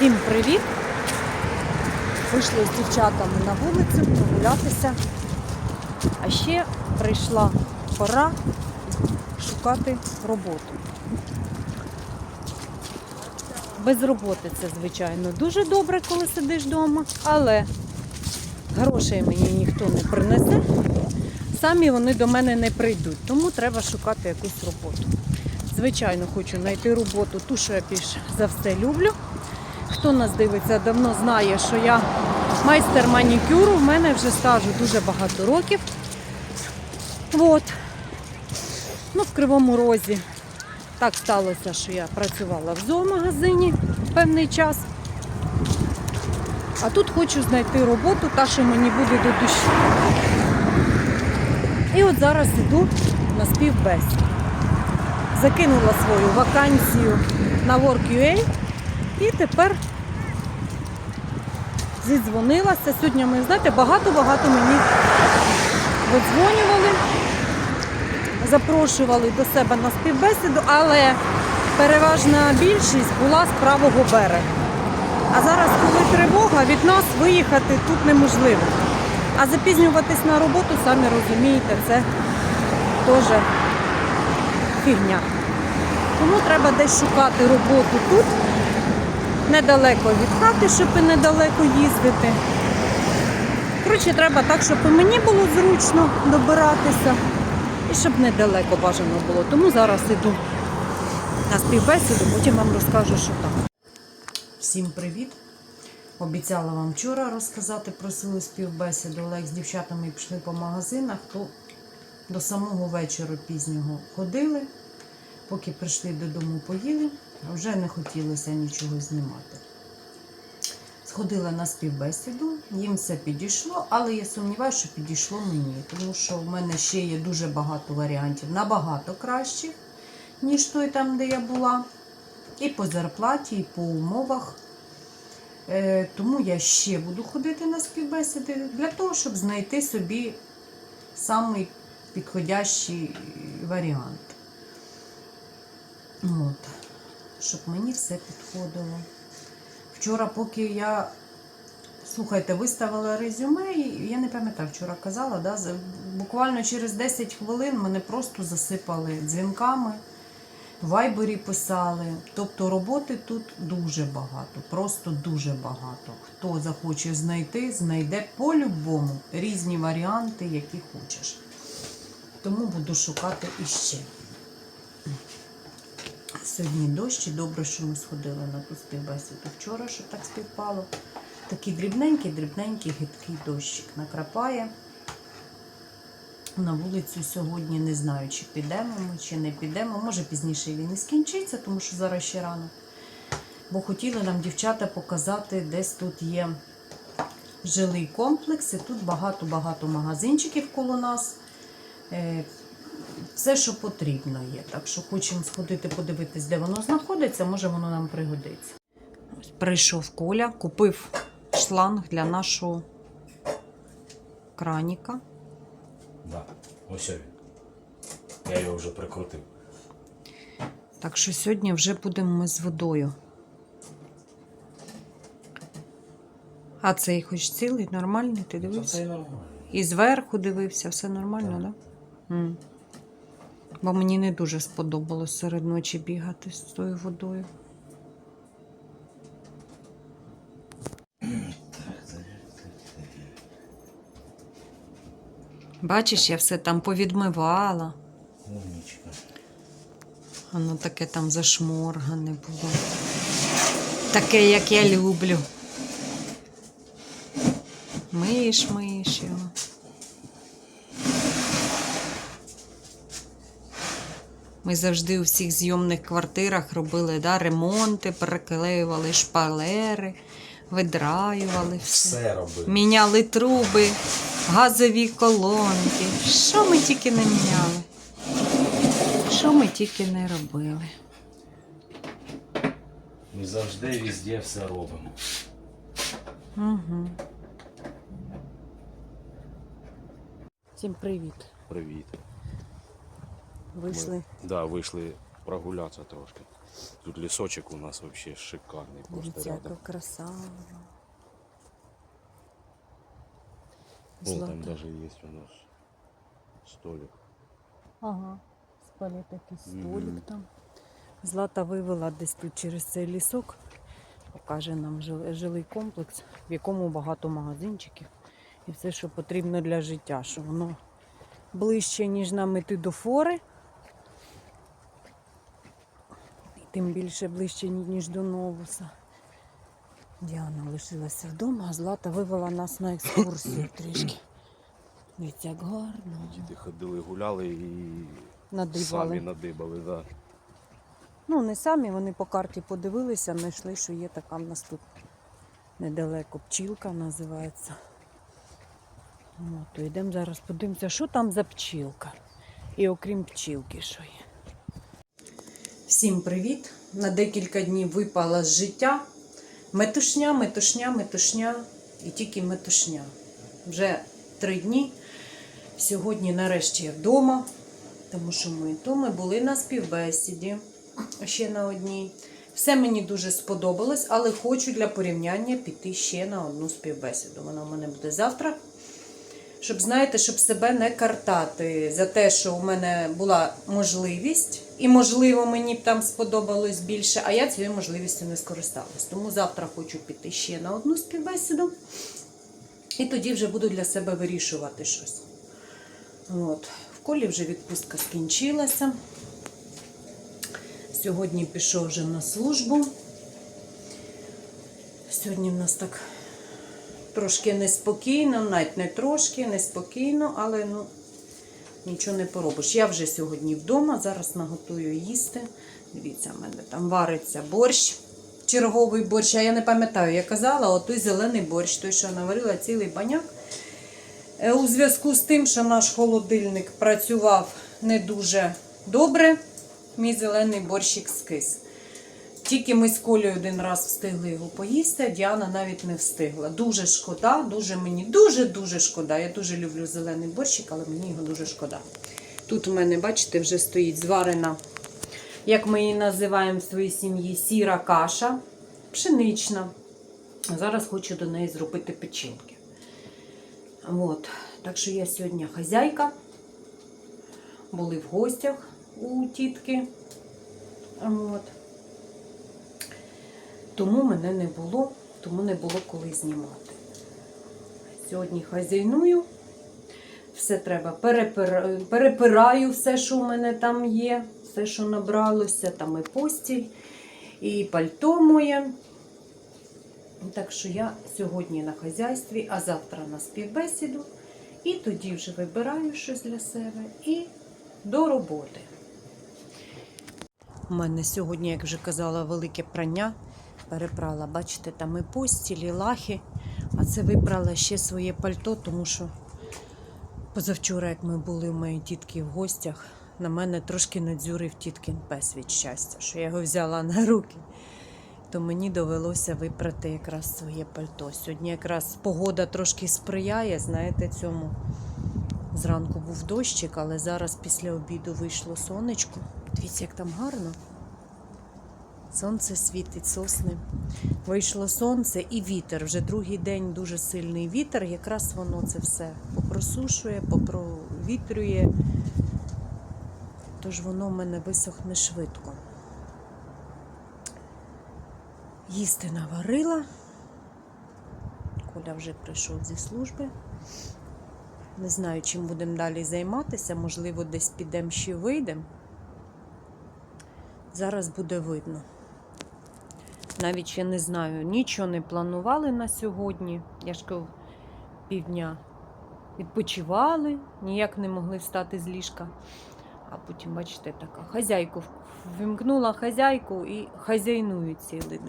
Всім привіт! Вийшли з дівчатами на вулицю прогулятися. А ще прийшла пора шукати роботу. Без роботи це, звичайно, дуже добре, коли сидиш вдома, але грошей мені ніхто не принесе. Самі вони до мене не прийдуть, тому треба шукати якусь роботу. Звичайно, хочу знайти роботу, ту, що я більш за все люблю. Хто нас дивиться давно знає, що я майстер манікюру, в мене вже стажу дуже багато років. От. Ну, в Кривому Розі так сталося, що я працювала в зоомагазині певний час. А тут хочу знайти роботу, та, що мені буде до душі. І от зараз іду на співбесіду. Закинула свою вакансію на Work.ua і тепер зідзвонилася. Сьогодні ми, знаєте, багато-багато мені видзвонювали, запрошували до себе на співбесіду, але переважна більшість була з правого берега. А зараз, коли тривога, від нас виїхати тут неможливо. А запізнюватись на роботу, самі розумієте, це теж фігня. Тому треба десь шукати роботу тут, недалеко від хати, щоб і недалеко їздити. Коротше, треба так, щоб і мені було зручно добиратися, і щоб недалеко бажано було. Тому зараз іду на співбесіду, потім вам розкажу, що там. Всім привіт! Обіцяла вам вчора розказати про свою співбесіду. Олег з дівчатами пішли по магазинах, то до самого вечора пізнього ходили. Поки прийшли додому, поїли, вже не хотілося нічого знімати. Сходила на співбесіду, їм все підійшло, але я сумніваюся, що підійшло мені, тому що в мене ще є дуже багато варіантів, набагато кращих, ніж той там, де я була. І по зарплаті, і по умовах. Е, тому я ще буду ходити на співбесіди для того, щоб знайти собі самий підходящий варіант. От. Щоб мені все підходило. Вчора, поки я, слухайте, виставила резюме, я не пам'ятаю, вчора казала, да, буквально через 10 хвилин мене просто засипали дзвінками, вайбері писали. Тобто роботи тут дуже багато, просто дуже багато. Хто захоче знайти, знайде по-любому різні варіанти, які хочеш. Тому буду шукати іще. Сьогодні дощ, і добре, що ми сходили на ту співбесіду вчора, що так співпало. Такий дрібненький, дрібненький, гидкий дощик накрапає. На вулицю сьогодні не знаю, чи підемо ми, чи не підемо. Може пізніше він і скінчиться, тому що зараз ще рано. Бо хотіли нам дівчата показати, десь тут є жилий комплекс, і тут багато-багато магазинчиків коло нас. Все, що потрібно є. Так що хочемо сходити, подивитись, де воно знаходиться, може воно нам пригодиться. Ось прийшов Коля, купив шланг для нашого краніка. Да, ось він. Я його вже прикрутив. Так що сьогодні вже будемо ми з водою. А цей хоч цілий, нормальний, ти Це дивився? все нормально. І зверху дивився, все нормально, так? Да? М. Бо мені не дуже сподобалось серед ночі бігати з тою водою. Бачиш, я все там повідмивала. Воно таке там зашморгане було. Таке, як я люблю. Миєш, миєш його. Ми завжди у всіх зйомних квартирах робили да, ремонти, переклеювали шпалери, видраювали все. Все робив. Міняли труби, газові колонки. Що ми тільки не міняли? Що ми тільки не робили? Ми завжди везде все робимо. Угу. Всім привіт. Привіт. Вийшли Да, вийшли прогулятися трошки. Тут лісочок у нас взагалі шикарний. Просто Дивіться, яка краса. Вон там даже є у нас столик. Ага, спалі такий столик Мгм. там. Злата вивела десь тут через цей лісок. Покаже нам жилий комплекс, в якому багато магазинчиків. І все, що потрібно для життя, що воно ближче, ніж нам іти до фори. І тим більше ближче, ніж до Новуса. Діана лишилася вдома, а Злата вивела нас на екскурсію трішки. Дивіться, як гарно. Діти ходили, гуляли і Надибали. самі надибали. Да. Ну, не самі, вони по карті подивилися, знайшли, що є така в нас тут недалеко пчілка називається. От, то йдемо зараз подивимося, що там за пчілка. І окрім пчілки, що є. Всім привіт! На декілька днів випала з життя. Метушня, метушня, метушня і тільки метушня. Вже три дні. Сьогодні, нарешті, я вдома, тому що ми то ми були на співбесіді ще на одній. Все мені дуже сподобалось, але хочу для порівняння піти ще на одну співбесіду. Вона в мене буде завтра. Щоб, знаєте, щоб себе не картати за те, що у мене була можливість, і, можливо, мені б там сподобалось більше, а я цією можливістю не скористалась. Тому завтра хочу піти ще на одну співбесіду, і тоді вже буду для себе вирішувати щось. От. В колі вже відпустка скінчилася. Сьогодні пішов вже на службу. Сьогодні в нас так трошки неспокійно, навіть не трошки, неспокійно, але ну, нічого не поробиш. Я вже сьогодні вдома, зараз наготую їсти. Дивіться, в мене там вариться борщ, черговий борщ. А я не пам'ятаю, я казала, отой зелений борщ, той, що наварила цілий баняк. Е, У зв'язку з тим, що наш холодильник працював не дуже добре, мій зелений борщик скис. Тільки ми з Колею один раз встигли його поїсти, а Діана навіть не встигла. Дуже шкода, дуже мені дуже-дуже шкода. Я дуже люблю зелений борщик, але мені його дуже шкода. Тут у мене, бачите, вже стоїть зварена, як ми її називаємо в своїй сім'ї, сіра каша, пшенична. Зараз хочу до неї зробити печінки. От. Так що я сьогодні хазяйка. Були в гостях у тітки. От. Тому мене не було, тому не було коли знімати. Сьогодні хазяйную. Все треба перепир... перепираю все, що у мене там є, все, що набралося, там і постіль, і пальто моє. Так що я сьогодні на хазяйстві, а завтра на співбесіду. І тоді вже вибираю щось для себе і до роботи. У мене сьогодні, як вже казала, велике прання. Перепрала, бачите, там і постіль, і лахи. А це вибрала ще своє пальто, тому що позавчора, як ми були у моєї тітки в гостях, на мене трошки надзюрив тіткин пес від щастя, що я його взяла на руки. То мені довелося випрати якраз своє пальто. Сьогодні якраз погода трошки сприяє, знаєте, цьому. Зранку був дощик, але зараз після обіду вийшло сонечко. Дивіться, як там гарно. Сонце світить, сосни. Вийшло сонце і вітер. Вже другий день дуже сильний вітер. Якраз воно це все попросушує, попровітрює. Тож воно в мене висохне швидко. Їсти наварила. Коля вже прийшов зі служби. Не знаю, чим будемо далі займатися. Можливо, десь підемо ще вийдемо. Зараз буде видно. Навіть ще не знаю, нічого не планували на сьогодні. Я ж кажу, півдня відпочивали, ніяк не могли встати з ліжка. А потім, бачите, така хазяйку вимкнула хазяйку і хазяйнує цілий день.